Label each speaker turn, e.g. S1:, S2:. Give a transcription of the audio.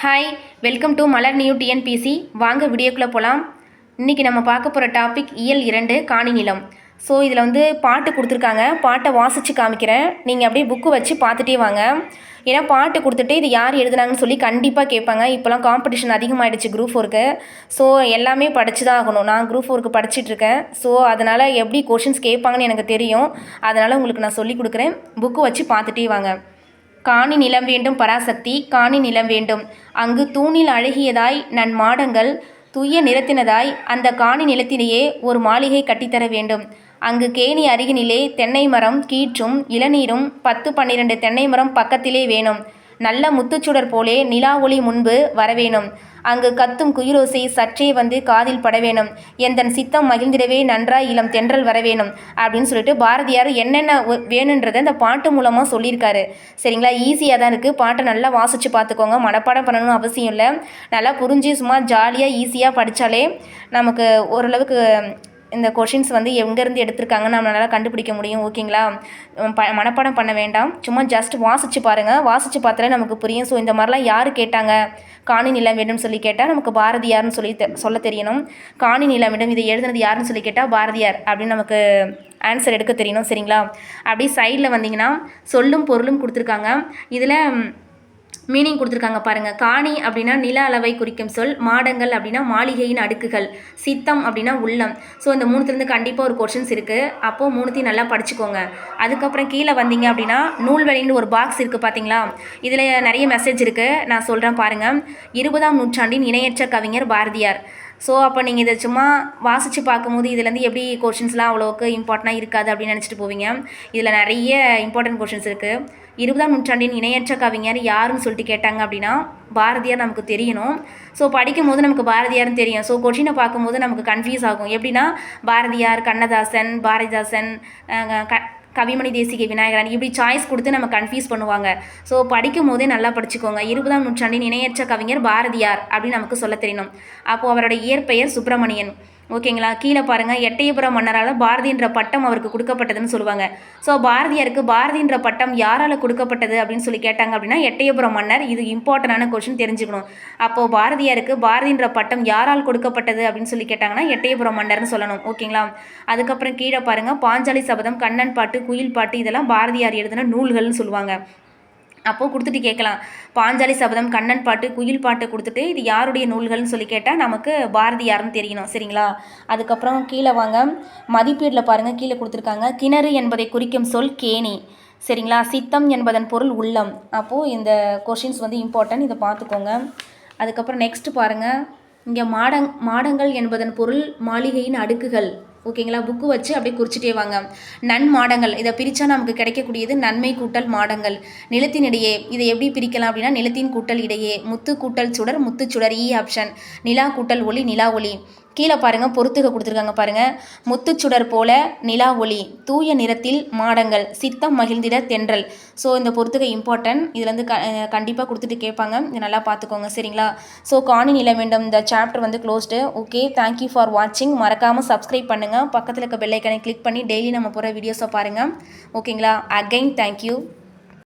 S1: Hi welcome to Malar new TNPSC வாங்க வீடியோக்குள்ளே போகலாம் இன்றைக்கி நம்ம பார்க்க போகிற டாபிக் இயல் இரண்டு காணி நிலம். ஸோ இதில் வந்து பாட்டு கொடுத்துருக்காங்க. பாட்டை வாசித்து காமிக்கிறேன். நீங்கள் அப்படியே புக்கு வச்சு பார்த்துட்டே வாங்க. ஏன்னா பாட்டு கொடுத்துட்டு இது யார் எழுதுனாங்கன்னு சொல்லி கண்டிப்பாக கேட்பாங்க. இப்போலாம் காம்படிஷன் அதிகமாகிடுச்சு குரூப் ஃபோருக்கு ஸோ எல்லாமே படித்து தான் ஆகணும். நான் குரூப் ஃபோருக்கு படிச்சிட்ருக்கேன் ஸோ அதனால் எப்படி கொஷின்ஸ் கேட்பாங்கன்னு எனக்கு தெரியும். அதனால் உங்களுக்கு நான் சொல்லி கொடுக்குறேன். புக்கு வச்சு பார்த்துட்டே வாங்க. காணி நிலம் வேண்டும் பராசக்தி காணி நிலம் வேண்டும். அங்கு தூணில் அழகியதாய் நன் மாடங்கள் துய்ய நிறத்தினதாய் அந்த காணி நிலத்திலேயே ஒரு மாளிகை கட்டித்தர வேண்டும். அங்கு கேணி அருகினிலே தென்னை மரம் கீற்றும் இளநீரும் பத்து பன்னிரண்டு தென்னை மரம் பக்கத்திலே வேணும். நல்ல முத்துச்சுடர் போலே நிலா ஒளி முன்பு வரவேணும். அங்கு கத்தும் குயிலோசை சற்றே வந்து காதில் படவேணும். எந்தன் சித்தம் மகிழ்ந்திடவே நன்றாய் இளம் தென்றல் வரவேணும் அப்படின்னு சொல்லிட்டு பாரதியார் என்னென்ன வேணுன்றதை அந்த பாட்டு மூலமாக சொல்லியிருக்காரு. சரிங்களா? ஈஸியாக தான் இருக்குது பாட்டை நல்லா வாசித்து பார்த்துக்கோங்க. மனப்பாடம் பண்ணணும்னு அவசியம் இல்லை. நல்லா புரிஞ்சு சும்மா ஜாலியாக ஈஸியாக படித்தாலே நமக்கு ஓரளவுக்கு இந்த கொஷின்ஸ் வந்து எங்கேருந்து எடுத்திருக்காங்கன்னு நம்மளால் கண்டுபிடிக்க முடியும் ஓகேங்களா ப மனப்பாடம் பண்ண வேண்டாம். சும்மா ஜஸ்ட் வாசித்து பாருங்கள் வாசித்து பார்த்தாலே நமக்கு புரியும். ஸோ இந்த மாதிரிலாம் யார் கேட்டாங்க? காணி நிலம் வேணும்னு சொல்லி கேட்டால் நமக்கு பாரதியார்னு சொல்லி தெ- சொல்ல தெரியணும். காணி நிலம் வேண்டும் இதை எழுதுனது யாருன்னு சொல்லி கேட்டால் பாரதியார் அப்படின்னு நமக்கு ஆன்சர் எடுக்க தெரியணும் சரிங்களா? அப்படியே சைடில் வந்தீங்கன்னா சொல்லும் பொருளும் கொடுத்துருக்காங்க. இதில் மீனிங் கொடுத்துருக்காங்க பாருங்கள் காணி அப்படின்னா நில அளவை குறிக்கும் சொல் மாடங்கள் அப்படின்னா மாளிகையின் அடுக்குகள் சித்தம் அப்படின்னா உள்ளம். ஸோ இந்த மூணுத்துலேருந்து கண்டிப்பாக ஒரு கொஷின்ஸ் இருக்குது அப்போது மூணுத்தையும் நல்லா படிச்சுக்கோங்க. அதுக்கப்புறம் கீழே வந்தீங்க அப்படின்னா நூல்வெளின்னு ஒரு பாக்ஸ் இருக்குது பார்த்தீங்களா இதில் நிறைய மெசேஜ் இருக்குது நான் சொல்கிறேன் பாருங்கள் இருபதாம் நூற்றாண்டின் இணையற்ற கவிஞர் பாரதியார். ஸோ அப்போ நீங்கள் இதை சும்மா வாசித்து பார்க்கும்போது இதுலேருந்து எப்படி கொஷின்ஸ்லாம் அவ்வளோக்கு இம்பார்ட்டண்ட்டாக இருக்காது அப்படின்னு நினச்சிட்டு போவீங்க. இதில் நிறைய இம்பார்ட்டன்ட் கொஷின்ஸ் இருக்குது இருபதாம் நூற்றாண்டின் இணையற்ற கவிஞர் யாருன்னு சொல்லிட்டு கேட்டாங்க அப்படின்னா பாரதியார் நமக்கு தெரியணும். ஸோ படிக்கும்போது நமக்கு பாரதியார்னு தெரியும். ஸோ கொஷினை பார்க்கும்போது நமக்கு கன்ஃபியூஸ் ஆகும். எப்படின்னா பாரதியார் கண்ணதாசன் பாரதிதாசன் க கவிமணி தேசிக விநாயகரன் இப்படி சாய்ஸ் கொடுத்து நம்ம கன்ஃபியூஸ் பண்ணுவாங்க. ஸோ படிக்கும் போதே நல்லா படிச்சுக்கோங்க. இருபதாம் நூற்றாண்டின் இணையற்ற கவிஞர் பாரதியார் அப்படின்னு நமக்கு சொல்ல தெரியணும் அப்போது அவரோட இயற்பெயர் சுப்பிரமணியன். ஓகேங்களா? கீழே பாருங்கள் எட்டயபுர மன்னரால் பாரதின்ற பட்டம் அவருக்கு கொடுக்கப்பட்டதுன்னு சொல்லுவாங்க. ஸோ பாரதியாருக்கு பாரதின்ற பட்டம் யாரால் கொடுக்கப்பட்டது அப்படின்னு சொல்லி கேட்டாங்க அப்படின்னா எட்டயபுரம் மன்னர் இது இம்பார்ட்டண்டான கொஷின் தெரிஞ்சுக்கணும். அப்போது பாரதியாருக்கு பாரதின்ற பட்டம் யாரால் கொடுக்கப்பட்டது அப்படின்னு சொல்லி கேட்டாங்கன்னா எட்டயபுரம் மன்னர்னு சொல்லணும். ஓகேங்களா? அதுக்கப்புறம் கீழே பாருங்கள் பாஞ்சாலி சபதம் கண்ணன் பாட்டு குயில் பாட்டு இதெல்லாம் பாரதியார் எழுதின நூல்கள்னு சொல்லுவாங்க. அப்போது கொடுத்துட்டு கேட்கலாம். பாஞ்சாலி சபதம் கண்ணன் பாட்டு குயில் பாட்டு கொடுத்துட்டு இது யாருடைய நூல்கள்னு சொல்லி கேட்டால் நமக்கு பாரதியார்னு தெரியணும் சரிங்களா? அதுக்கப்புறம் கீழே வாங்க. மதிப்பீடில் பாருங்கள் கீழே கொடுத்துருக்காங்க. கிணறு என்பதை குறிக்கும் சொல் கேணி சரிங்களா? சித்தம் என்பதன் பொருள் உள்ளம். அப்போது இந்த கொஷின்ஸ் வந்து இம்பார்ட்டன்ட் இதை பார்த்துக்கோங்க. அதுக்கப்புறம் நெக்ஸ்ட் பாருங்கள் இங்கே மாடங் மாடங்கள் என்பதன் பொருள் மாளிகையின் அடுக்குகள். ஓகேங்களா? புக்கு வச்சு அப்படியே குறிச்சிட்டே வாங்க. நன்மாடங்கள் இதை பிரித்தா நமக்கு கிடைக்கக்கூடியது நன்மை கூட்டல் மாடங்கள். நிலத்தினிடையே இதை எப்படி பிரிக்கலாம் அப்படின்னா நிலத்தின் கூட்டல் இடையே. முத்து கூட்டல் சுடர் முத்து சுடர் e இ ஆப்ஷன் நிலா கூட்டல் ஒளி நிலா ஒளி. கீழே பாருங்கள் பொறுத்துக கொடுத்துருக்காங்க பாருங்கள் முத்துச்சுடர் போல நிலா ஒளி தூய நிறத்தில் மாடங்கள் சித்தம் மகிழ்ந்திட தென்றல். ஸோ இந்த பொறுத்துக இம்பார்ட்டன்ட் இதுலேருந்து க கண்டிப்பாக கொடுத்துட்டு கேட்பாங்க. இதை நல்லா பார்த்துக்கோங்க சரிங்களா? ஸோ காணி நில வேண்டும் இந்த சாப்டர் வந்து க்ளோஸ்டு ஓகே தேங்க்யூ ஃபார் வாட்சிங் மறக்காமல் சப்ஸ்கிரைப் பண்ணுங்கள் பக்கத்தில் இருக்க பெல்லைக்கனை கிளிக் பண்ணி டெய்லி நம்ம போகிற வீடியோஸை பாருங்கள் ஓகேங்களா அகைன் தேங்க்யூ